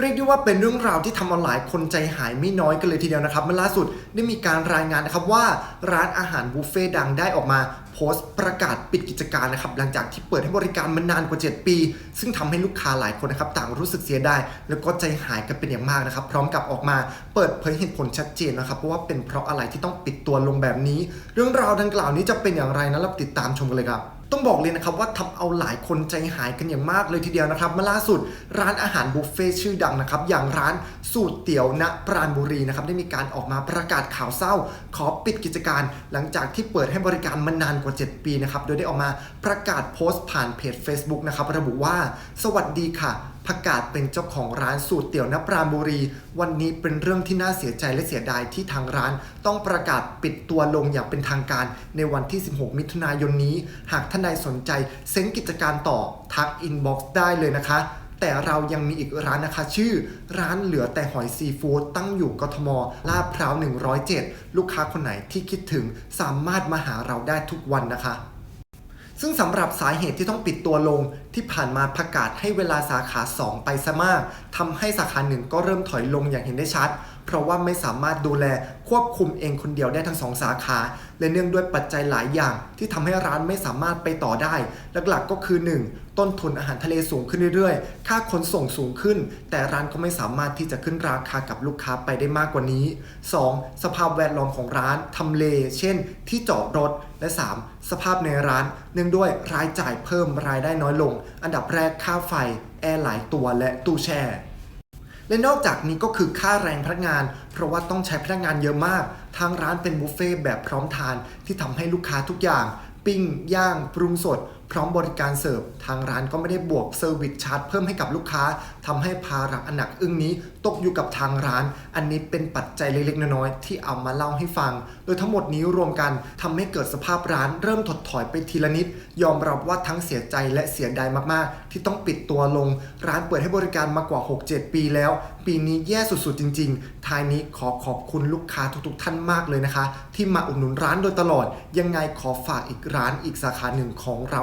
เรียกได้ว่าเป็นเรื่องราวที่ทำเอาหลายคนใจหายไม่น้อยกันเลยทีเดียวนะครับเมื่อล่าสุดได้มีการรายงานนะครับว่าร้านอาหารบุฟเฟ่ดังได้ออกมาโพสต์ประกาศปิดกิจการนะครับหลังจากที่เปิดให้บริการมานานกว่า 7 ปี ซึ่งทำให้ลูกค้าหลายคนนะครับต่างรู้สึกเสียดายแล้วก็ใจหายกันเป็นอย่างมากนะครับ พร้อมกับออกมาเปิดเผยเหตุผลชัดเจนนะครับเพราะว่าเป็นเพราะอะไรที่ต้องปิดตัวลงแบบนี้ เรื่องราวดังกล่าวนี้จะเป็นอย่างไรนะเราติดตามชมกันเลยครับ ต้องบอกเลยนะครับว่าทำเอาหลายคนใจหายกันอย่างมากเลยทีเดียวนะครับเมื่อล่าสุดร้านอาหารบุฟเฟ่ชื่อดังนะครับอย่างร้านสูตรเตี๋ยวณปราณบุรีนะครับได้มีการออกมาประกาศข่าวเศร้า ขอปิดกิจการ หลังจากที่เปิดให้บริการมานานกว่า 7 ปีนะครับโดยได้ออกมาประกาศโพสต์ผ่านเพจ Facebook นะครับระบุว่า สวัสดีค่ะ ประกาศเป็นเจ้าของร้านสูตรเตี๋ยวณปราบุรี วันนี้เป็นเรื่องที่น่าเสียใจและเสียดายที่ทางร้าน ต้องประกาศปิดตัวลงอย่างเป็นทางการในวันที่ 16 มิถุนายนนี้ หากท่านใดสนใจเซ้งกิจการต่อทักอินบ็อกซ์ได้เลยนะคะแต่เรายังมีอีกร้านนะคะ ชื่อ ร้านเหลือแต่หอยซีฟู้ดตั้งอยู่กทมลาดพร้าว 107 ลูกค้าคนไหนที่คิดถึงสามารถมาหาเราได้ทุกวันนะคะ ซึ่งสำหรับสาเหตุที่ต้องปิดตัวลงที่ผ่านมาประกาศให้เวลาสาขา 2 ไปซะมากทำให้สาขาหนึ่งก็เริ่มถอยลงอย่างเห็นได้ชัด เพราะว่าไม่สามารถดูแลควบคุมเองคนเดียวได้ทั้งสองสาขา และเนื่องด้วยปัจจัยหลายอย่าง ที่ทำให้ร้านไม่สามารถไปต่อได้ หลักๆก็คือ 1. ต้นทุนอาหารทะเลสูงขึ้นเรื่อยๆ ค่าขนส่งสูงขึ้น แต่ร้านก็ไม่สามารถที่จะขึ้นราคากับลูกค้าไปได้มากกว่านี้ 2. สภาพแวดล้อมของร้านทำเล เช่น ที่จอดรถ และ 3. สภาพในร้าน เนื่องด้วยรายจ่ายเพิ่มรายได้น้อยลง อันดับแรกค่าไฟ แอร์หลายตัวและตู้แช่ และนอกจากนี้ก็คือค่าแรงพนักงาน เพราะว่าต้องใช้พนักงานเยอะมาก ทางร้านเป็นบุฟเฟ่ต์แบบพร้อมทานที่ทำให้ลูกค้าทุกอย่าง ปิ้ง ย่าง ปรุงสดพร้อมบริการเสิร์ฟทางร้านก็ไม่ได้บวกเซอร์วิสชาร์จเพิ่มให้กับลูกค้าทำให้ภาระอันหนักอึ้งนี้ตกอยู่กับทางร้าน อันนี้เป็นปัจจัยเล็กๆ น้อยๆที่เอามาเล่าให้ฟัง โดยทั้งหมดนี้รวมกันทำให้เกิดสภาพร้านเริ่มถดถอยไปทีละนิด ยอมรับว่าทั้งเสียใจและเสียดายมากๆ ที่ต้องปิดตัวลง ร้านเปิดให้บริการมากว่า 6-7 ปีแล้ว ปีนี้แย่สุดๆจริง ๆ ท้ายนี้ขอขอบคุณลูกค้าทุกๆ ท่านมากเลยนะคะ ที่มาอุดหนุนร้านโดยตลอด ยังไงขอฝากอีกร้านอีกสาขาหนึ่งของเรา